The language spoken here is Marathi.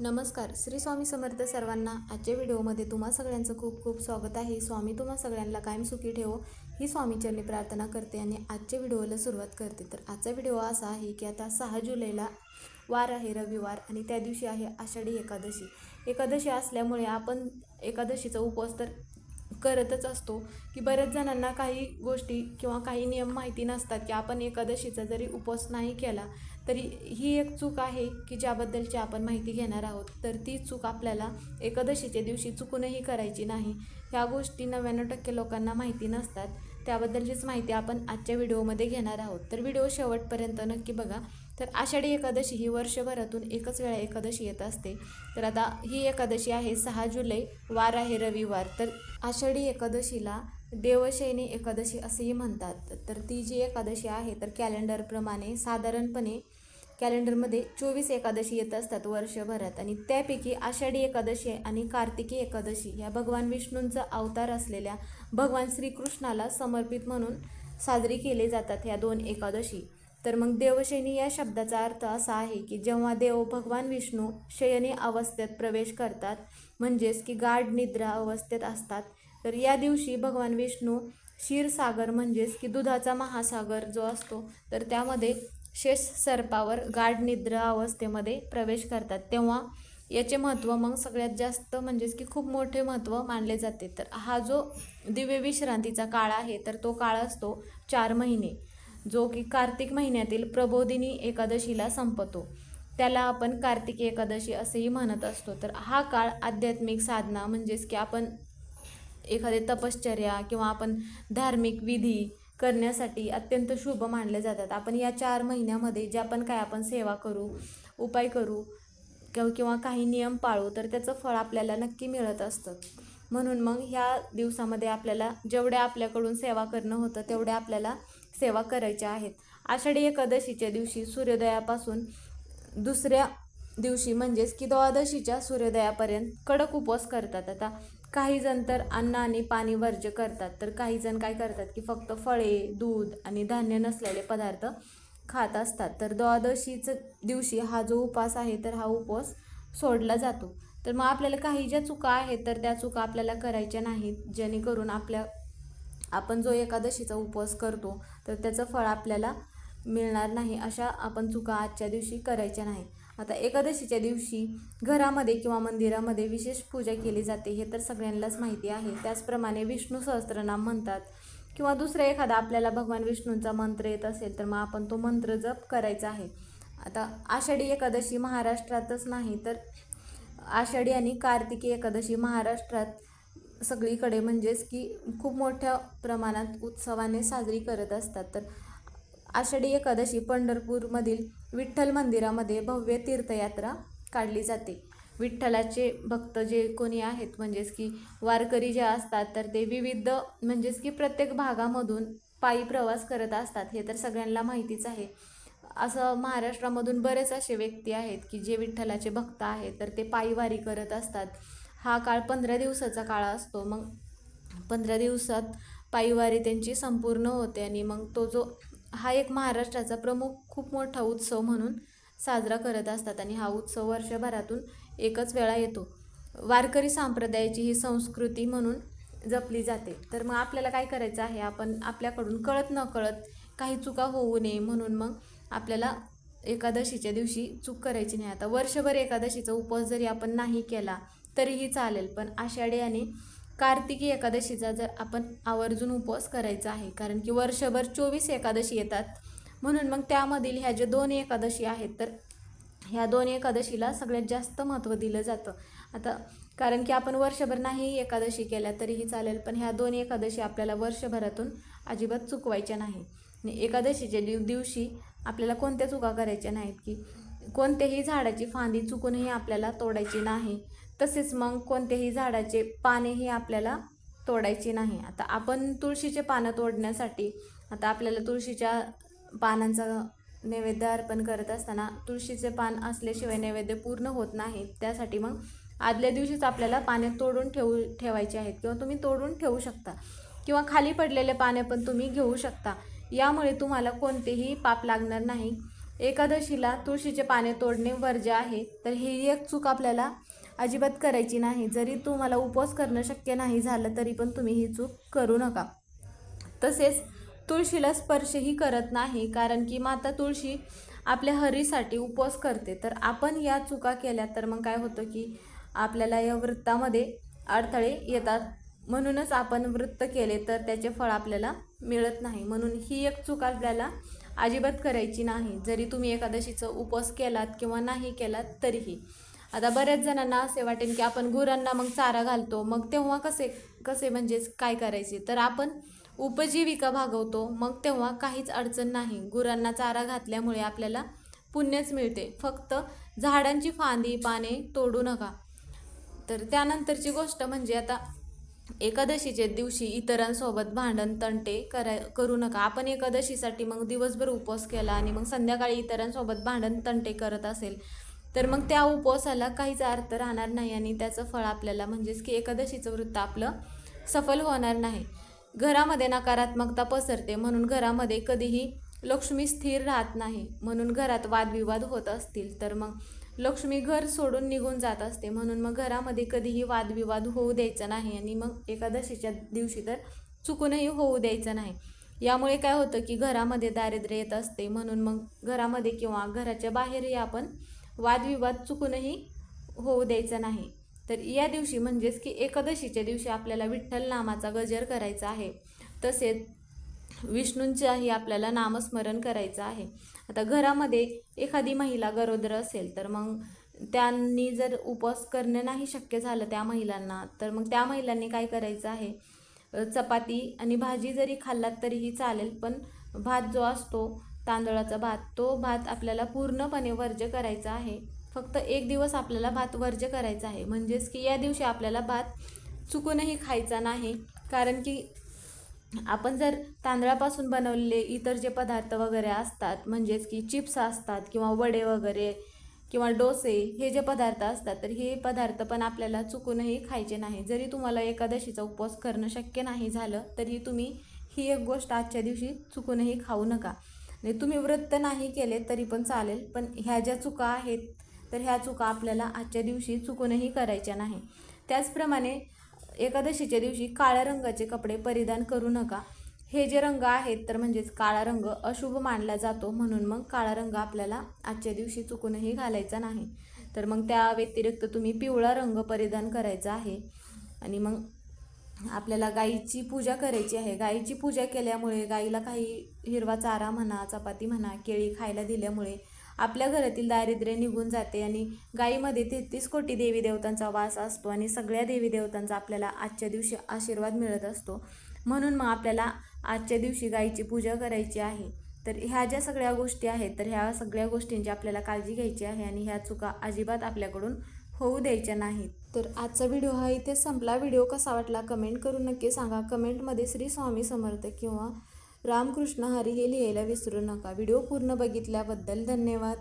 नमस्कार श्री स्वामी समर्थ सर्वांना आजच्या व्हिडिओमध्ये तुम्हा सगळ्यांचं खूप खूप स्वागत आहे. स्वामी तुम्हा सगळ्यांना कायम सुखी ठेवो ही स्वामीचरणी प्रार्थना करते आणि आजच्या व्हिडिओला सुरुवात करते. तर आजचा व्हिडिओ असा आहे की आता सहा जुलैला वार आहे रविवार आणि त्या दिवशी आहे आषाढी एकादशी. एकादशी असल्यामुळे आपण एकादशीचा उपवास तर करतच असतो की बऱ्याच जणांना काही गोष्टी किंवा काही नियम माहिती नसतात की आपण एकादशीचा जरी उपवास नाही केला तरी ही एक चूक आहे की ज्याबद्दलची आपण माहिती घेणार आहोत. तर ती चूक आपल्याला एकादशीच्या दिवशी चुकूनही करायची नाही. ह्या गोष्टी नव्याण्णव टक्के लोकांना माहिती नसतात. त्याबद्दलचीच माहिती आपण आजच्या व्हिडिओमध्ये घेणार आहोत. तर व्हिडिओ शेवटपर्यंत नक्की बघा. तर आषाढी एकादशी ही वर्षभरातून एकच वेळा एकादशी येत असते. तर आता ही एकादशी आहे सहा जुलै वार आहे रविवार. तर आषाढी एकादशीला देवशैनी एकादशी असेही म्हणतात. तर ती जी एकादशी आहे तर कॅलेंडरप्रमाणे साधारणपणे कॅलेंडरमध्ये चोवीस एकादशी येत असतात वर्षभरात. आणि त्यापैकी आषाढी एकादशी आणि कार्तिकी एकादशी. ह्या भगवान विष्णूंचा अवतार असलेल्या भगवान श्रीकृष्णाला समर्पित म्हणून साजरी केले जातात ह्या दोन एकादशी. तर मग देवशयनी या शब्दाचा अर्थ असा आहे की जेव्हा देव भगवान विष्णू शयनी अवस्थेत प्रवेश करतात म्हणजेच की गाढ निद्रा अवस्थेत असतात तर या दिवशी भगवान विष्णू क्षीरसागर म्हणजेच की दुधाचा महासागर जो असतो तर त्यामध्ये शेष सर्पावर गाढ निद्रा अवस्थेमध्ये प्रवेश करतात. तेव्हा याचे महत्त्व मग सगळ्यात जास्त म्हणजेच की खूप मोठे महत्त्व मानले जाते. तर हा जो दिव्य विश्रांतीचा काळ आहे तर तो काळ असतो चार महिने जो की कार्तिक महिन्यातील प्रबोधिनी एकादशीला संपतो. त्याला आपण कार्तिक एकादशी असेही म्हणत असतो. तर हा काळ आध्यात्मिक साधना म्हणजेच की आपण एखादे तपश्चर्या किंवा आपण धार्मिक विधी करण्यासाठी अत्यंत शुभ मानले जातात. आपण या चार महिन्यामध्ये ज्या पण काय आपण सेवा करू उपाय करू किंवा किंवा काही नियम पाळू तर त्याचं फळ आपल्याला नक्की मिळत असतं. म्हणून मग ह्या दिवसामध्ये आपल्याला जेवढ्या आपल्याकडून सेवा करणं होतं तेवढ्या आपल्याला सेवा करायच्या आहेत. आषाढी एकादशीच्या दिवशी सूर्योदयापासून दुसऱ्या दिवशी म्हणजेच की द्वादशीच्या सूर्योदयापर्यंत कडक उपवास करतात. आता काही जण तर अन्न आणि पाणी वर्ज्य करतात. तर काही जण काय करतात की फक्त फळे दूध आणि धान्य नसलेले पदार्थ खात असतात. तर द्वादशीचं दिवशी हा जो उपवास आहे तर हा उपवास सोडला जातो. तर मग आपल्याला काही ज्या चुका आहेत तर त्या चुका आपल्याला करायच्या नाहीत. जेणेकरून आपल्या आपण जो एकादशीचा उपवास करतो तर त्याचं फळ आपल्याला मिळणार नाही अशा आपण चुका आजच्या दिवशी करायच्या नाही आता एकादशीच्या दिवशी घरामध्ये किंवा मंदिरामध्ये विशेष पूजा केली जाते हे तर सगळ्यांनाच माहिती आहे. त्याचप्रमाणे विष्णू सहस्त्रनाम म्हणतात. किंवा दुसरा एखादा आपल्याला भगवान विष्णूंचा मंत्र येत असेल तर मग आपण तो मंत्र जप करायचा आहे. आता आषाढी एकादशी महाराष्ट्रातच नाही तर आषाढी आणि कार्तिकी एकादशी महाराष्ट्रात सगळीकडे म्हणजेच की खूप मोठ्या प्रमाणात उत्सवाने साजरी करत असतात. तर आषाढी एकादशी पंढरपूरमधील विठ्ठल मंदिरामध्ये भव्य तीर्थयात्रा काढली जाते. विठ्ठलाचे भक्त जे कोणी आहेत म्हणजेच की वारकरी जे असतात तर ते विविध म्हणजेच की प्रत्येक भागामधून पायी प्रवास करत असतात. हे तर सगळ्यांना माहितीच आहे. असं महाराष्ट्रामधून बरेच असे व्यक्ती आहेत की जे विठ्ठलाचे भक्त आहेत तर ते पायीवारी करत असतात. हा काळ पंधरा दिवसाचा काळ असतो. मग पंधरा दिवसात पायीवारी त्यांची संपूर्ण होते आणि मग तो जो हा एक महाराष्ट्राचा प्रमुख खूप मोठा उत्सव म्हणून साजरा करत असतात आणि हा उत्सव वर्षभरातून एकच वेळा येतो. वारकरी संप्रदायाची ही संस्कृती म्हणून जपली जाते. तर मग आपल्याला काय करायचं आहे? आपण आपल्याकडून कळत न कळत काही चुका होऊ नये म्हणून मग आपल्याला एकादशीच्या दिवशी चूक करायची नाही. आता वर्षभर एकादशीचा उपवास जरी आपण नाही केला तरीही चालेल. पण आषाढी आणि कार्तिकी एकादशीचा जर आपण आवर्जून उपवास करायचा आहे कारण की वर्षभर चोवीस एकादशी येतात. म्हणून मग त्यामधील ह्या ज्या दोन एकादशी आहेत तर ह्या दोन एकादशीला सगळ्यात जास्त महत्त्व दिलं जातं. आता कारण की आपण वर्षभर नाही एकादशी केल्या तरीही चालेल पण ह्या दोन एकादशी आपल्याला वर्षभरातून अजिबात चुकवायच्या नाही. एकादशीच्या दिव दिवशी आपल्याला कोणत्या चुका करायच्या नाहीत की कोणत्याही झाडाची फांदी चुकूनही आपल्याला तोडायची नाही. तसेच मग कोणत्याही झाडाचे पानेही आपल्याला तोडायची नाही. आता आपण तुळशीचे पानं तोडण्यासाठी आता आपल्याला तुळशीच्या पानांचा नैवेद्य अर्पण करत असताना तुळशीचे पान असल्याशिवाय नैवेद्य पूर्ण होत नाही. त्यासाठी मग आदल्या दिवशीच आपल्याला पाने तोडून ठेवू ठेवायचे आहेत किंवा तुम्ही तोडून ठेवू शकता. किंवा खाली पडलेले पाने पण तुम्ही घेऊ शकता. यामुळे तुम्हाला कोणतेही पाप लागणार नाही. एकादशीला तुळशीचे पाने तोडणे वर्ज्य आहे तर ही एक चूक आपल्याला अजिबात करायची नाही. जरी तुम्हाला उपवास करणं शक्य नाही झालं तरी पण तुम्ही ही चूक करू नका. तसेच तुळशीला स्पर्शही करत नाही कारण की माता तुळशी आपल्या हरीसाठी उपवास करते. तर आपण या चुका केल्या तर मग काय होतं की आपल्याला या वृत्तामध्ये अडथळे येतात. म्हणूनच आपण वृत्त केले तर त्याचे फळ आपल्याला मिळत नाही. म्हणून ही एक चूक आपल्याला अजिबात करायची नाही. जरी तुम्ही एकादशीचा उपवास केलात किंवा नाही केलात तरीही. आता बऱ्याच जणांना असे वाटेल की आपण गुरांना मग चारा घालतो. मग तेव्हा कसे कसे म्हणजेच काय करायचे? तर आपण उपजीविका भागवतो. मग तेव्हा काहीच अडचण नाही. गुरांना चारा घातल्यामुळे आपल्याला पुण्यच मिळते. फक्त झाडांची फांदी पाने तोडू नका. तर त्यानंतरची गोष्ट म्हणजे आता एकादशीच्या दिवशी इतरांसोबत भांडण तंटे करा करू नका. आपण एकादशीसाठी मग दिवसभर उपवास केला आणि मग संध्याकाळी इतरांसोबत भांडण तंटे करत असेल तर मग त्या उपवासाला काहीच अर्थ राहणार नाही आणि त्याचं फळ आपल्याला म्हणजेच की एकादशीचं वृत्त आपलं सफल होणार नाही. घरामध्ये नकारात्मकता पसरते म्हणून घरामध्ये कधीही लक्ष्मी स्थिर राहत नाही. म्हणून घरात वादविवाद होत असतील तर मग लक्ष्मी घर सोडून निघून जात असते. म्हणून मग घरामध्ये कधीही वादविवाद होऊ द्यायचा नाही आणि मग एकादशीच्या दिवशी तर चुकूनही होऊ द्यायचं नाही. यामुळे काय होतं की घरामध्ये दारिद्र्य येत असते. म्हणून मग घरामध्ये किंवा घराच्या बाहेरही आपण वादविवाद चुकूनही होऊ द्यायचा नाही. तर या दिवशी म्हणजेच की एकादशीच्या दिवशी आपल्याला विठ्ठल नामाचा गजर करायचा आहे. तसेच विष्णूंच्याही आपल्याला नामस्मरण करायचं आहे. आता घरामध्ये एखादी महिला गरोदर असेल तर मग त्यांनी जर उपवास करणं नाही शक्य झालं त्या महिलांना तर मग त्या महिलांनी काय करायचं आहे? चपाती आणि भाजी जरी खाल्लात तरीही चालेल पण भात जो असतो तांदळाचा भात तो भात आपल्याला पूर्णपणे वर्ज्य करायचा आहे. फक्त एक दिवस आपल्याला भात वर्ज्य करायचा आहे. म्हणजेच की या दिवशी आपल्याला भात चुकूनही खायचा नाही कारण की आपण जर तांदळापासून बनवलेले इतर जे पदार्थ वगैरे असतात म्हणजेच की चिप्स असतात किंवा वडे वगैरे किंवा डोसे हे जे पदार्थ असतात तर हे पदार्थ पण आपल्याला चुकूनही खायचे नाही. जरी तुम्हाला एकादशीचा उपवास करणं शक्य नाही झालं तरी तुम्ही ही एक गोष्ट आजच्या दिवशी चुकूनही खाऊ नका. आणि तुम्ही व्रत नाही केले तरी पण चालेल. पण ह्या ज्या चुका आहेत तर ह्या चुका आपल्याला आजच्या दिवशी चुकूनही करायच्या नाही. त्याचप्रमाणे एकादशीच्या दिवशी काळ्या रंगाचे कपडे परिधान करू नका. हे जे रंग आहेत तर म्हणजेच काळा रंग अशुभ मानला जातो. म्हणून मग काळा रंग आपल्याला आजच्या दिवशी चुकूनही घालायचा नाही. तर मग त्या व्यतिरिक्त तुम्ही पिवळा रंग परिधान करायचा आहे. आणि मग आपल्याला गाईची पूजा करायची आहे. गाईची पूजा केल्यामुळे गाईला काही हिरवा चारा म्हणा चपाती म्हणा केळी खायला दिल्यामुळे आपल्या घरातील दारिद्र्य निघून जाते आणि गाईमध्ये तेहतीस कोटी देवी देवतांचा वास असतो आणि सगळ्या देवी देवतांचा आपल्याला आजच्या दिवशी आशीर्वाद मिळत असतो. म्हणून मग आपल्याला आजच्या दिवशी गाईची पूजा करायची आहे. तर ह्या ज्या सगळ्या गोष्टी आहेत तर ह्या सगळ्या गोष्टींची आपल्याला काळजी घ्यायची आहे आणि ह्या चुका अजिबात आपल्याकडून होऊ द्यायच्या नाहीत. तर आजचा व्हिडिओ हा इथे संपला. व्हिडिओ कसा वाटला कमेंट करून नक्की सांगा. कमेंटमध्ये श्री स्वामी समर्थ किंवा रामकृष्ण हरी हे लिहायला विसरू नका. व्हिडिओ पूर्ण बघितल्याबद्दल धन्यवाद.